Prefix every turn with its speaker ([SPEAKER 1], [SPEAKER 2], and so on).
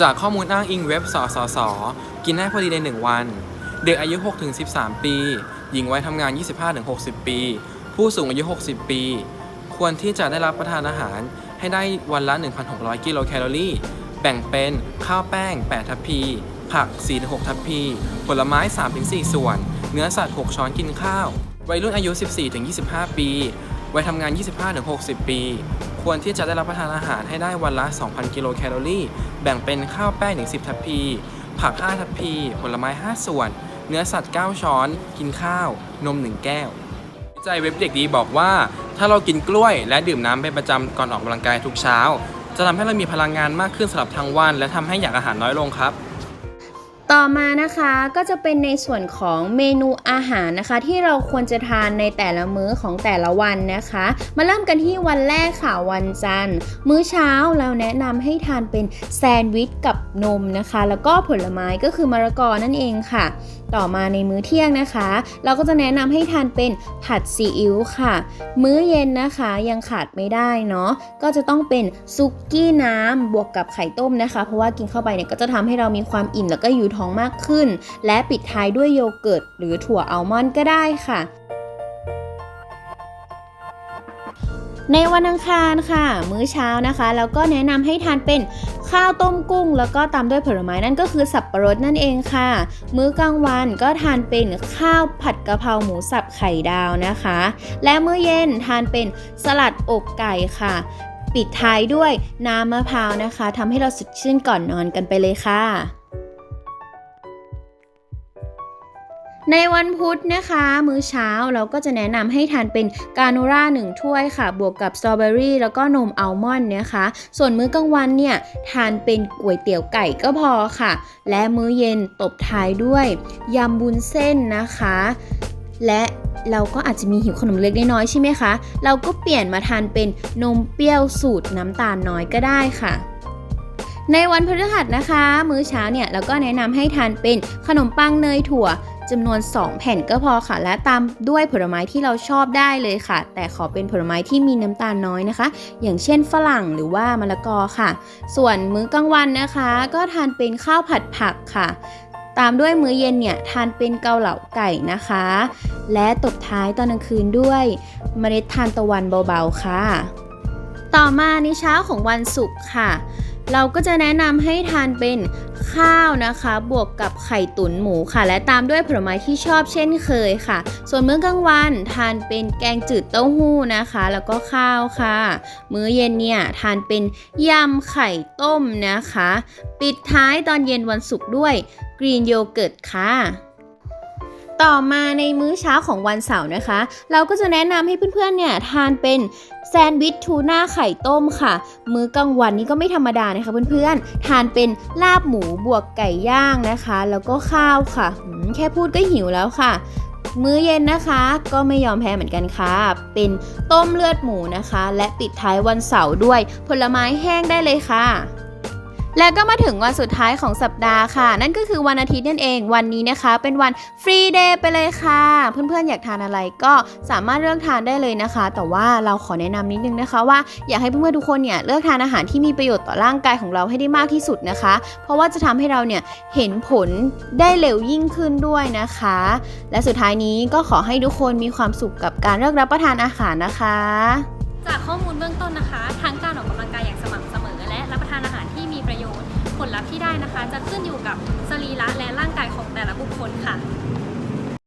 [SPEAKER 1] จากข้อมูลอ้างอิงเว็บสสส กินได้พอดีใน 1 วัน เด็กอายุ 6-13 ปี หญิงวัยทำงาน 25-60 ปี ผู้สูงอายุ 60 ปี ควรที่จะได้รับประทานอาหารให้ได้วันละ 1,600 กิโลแคลอรี่ แบ่งเป็นข้าวแป้ง 8 ทัพพี ผัก 4-6 ทัพพี ผลไม้ 3-4 ส่วน เนื้อสัตว์ 6 ช้อนกินข้าว วัยรุ่นอายุ 14-25 ปี วัยทำงาน 25-60 ปี ควรที่จะได้รับประทานอาหารให้ได้วันละ 2,000 กิโลแคลอรี่ แบ่งเป็นข้าวแป้ง 10 ทัพพี ผัก 5 ทัพพี ผลไม้ 5 ส่วน เนื้อสัตว์ 9 ช้อน กินข้าว นม 1 แก้ว วิจัยเว็บเด็กดีบอกว่า ถ้าเรากินกล้วยและดื่มน้ำเป็นประจำก่อนออกกำลังกายทุกเช้า จะทำให้เรามีพลังงานมากขึ้นสำหรับทั้งวัน และทำให้อยากอาหารน้อยลงครับ
[SPEAKER 2] ต่อมานะคะก็จะเป็นในส่วนของเมนูอาหารนะคะ ที่เราควรจะทานในแต่ละมื้อของแต่ละวันนะคะ มาเริ่มกันที่วันแรกค่ะวันจันทร์ มื้อเช้าเราแนะนำให้ทานเป็นแซนด์วิชกับนมนะคะ แล้วก็ผลไม้ก็คือมะละกอนั่นเองค่ะ ต่อมาในมื้อเที่ยงนะคะ เราก็จะแนะนำให้ทานเป็นผัดซีอิ๊วค่ะ มื้อเย็นนะคะยังขาดไม่ได้เนาะก็จะต้องเป็นซุกี้น้ำบวกกับไข่ต้มนะคะ เพราะว่ากินเข้าไปเนี่ยก็จะทำให้เรามีความอิ่มแล้วก็อยู่ทองมากขึ้น และปิดท้ายด้วยโยเกิร์ต หรือถั่วอัลมอนด์ก็ได้ค่ะในวันอังคารค่ะ มื้อเช้านะคะ แล้วก็แนะนำให้ทานเป็นข้าวต้มกุ้ง แล้วก็ตามด้วยผลไม้นั่นก็คือสับปะรดนั่นเองค่ะ มื้อกลางวันก็ทานเป็นข้าวผัดกะเพราหมูสับไข่ดาวนะคะ และมื้อเย็นทานเป็นสลัดอกไก่ค่ะ ปิดท้ายด้วยน้ำมะพร้าวนะคะทำให้เราสดชื่นก่อนนอนกันไปเลยค่ะ ในวันพุธนะคะ มื้อเช้าเราก็จะแนะนำให้ทานเป็นกาโนรา1ถ้วยค่ะ บวกกับสตรอเบอรี่แล้วก็นมอัลมอนด์นะคะ ส่วนมื้อกลางวันเนี่ยทานเป็นก๋วยเตี๋ยวไก่ก็พอค่ะ และมื้อเย็นตบท้ายด้วยยำบุญเส้นนะคะ และเราก็อาจจะมีหิวขนมเล็กน้อยใช่ไหมคะ เราก็เปลี่ยนมาทานเป็นนมเปรี้ยวสูตรน้ำตาลน้อยก็ได้ค่ะ ในวันพฤหัสนะคะ มื้อเช้าเนี่ยเราก็แนะนำให้ทานเป็นขนมปังเนยถั่วจำนวน 2 แผ่นก็พอค่ะ และตามด้วยผลไม้ที่เราชอบได้เลยค่ะ แต่ขอเป็นผลไม้ที่มีน้ำตาลน้อยนะคะ อย่างเช่นฝรั่งหรือว่ามะละกอค่ะ ส่วนมื้อกลางวันนะคะ ก็ทานเป็นข้าวผัดผักค่ะ ตามด้วยมื้อเย็นเนี่ยทานเป็นเกาเหลาไก่นะคะ และตบท้ายตอนกลางคืนด้วยเมล็ดทานตะวันเบาๆค่ะ ต่อมาในเช้าของวันศุกร์ค่ะ เราก็จะแนะนำให้ทานเป็นข้าวนะคะ บวกกับไข่ตุ๋นหมูค่ะ และตามด้วยผลไม้ที่ชอบเช่นเคยค่ะ ส่วนมื้อกลางวันทานเป็นแกงจืดเต้าหู้นะคะ แล้วก็ข้าวค่ะ มื้อเย็นเนี่ยทานเป็นยำไข่ต้มนะคะ ปิดท้ายตอนเย็นวันศุกร์ด้วยกรีนโยเกิร์ตค่ะ ต่อมาในมื้อเช้าของวันเสาร์นะคะ เราก็จะแนะนำให้เพื่อนๆเนี่ยทานเป็นแซนด์วิชทูน่าไข่ต้มค่ะ มื้อกลางวันนี้ก็ไม่ธรรมดานะคะเพื่อนๆ ทานเป็นลาบหมูบวกไก่ย่างนะคะ แล้วก็ข้าวค่ะแค่พูดก็หิวแล้วค่ะ มื้อเย็นนะคะก็ไม่ยอมแพ้เหมือนกันค่ะ เป็นต้มเลือดหมูนะคะ และปิดท้ายวันเสาร์ด้วยผลไม้แห้งได้เลยค่ะ และก็มาถึงวันสุดท้ายของสัปดาห์ค่ะ นั่นก็คือวันอาทิตย์นั่นเองวันนี้นะคะ เป็นวันฟรีเดย์ไปเลยค่ะ เพื่อนๆอยากทานอะไรก็สามารถเลือกทานได้เลยนะคะ แต่ว่าเราขอแนะนำนิดนึงนะคะว่าอยากให้เพื่อนๆทุกคนเนี่ยเลือกทานอาหารที่มีประโยชน์ต่อร่างกายของเราให้ได้มากที่สุดนะคะ เพราะว่าจะทำให้เราเนี่ยเห็นผลได้เร็วยิ่งขึ้นด้วยนะคะ และสุดท้ายนี้ก็ขอให้ทุกคนมีความสุขกับการเลือกรับประทานอาหารนะคะ
[SPEAKER 3] จากข้อมูลเบื้องต้นนะคะทั้งการออกกำลังกายอย่าง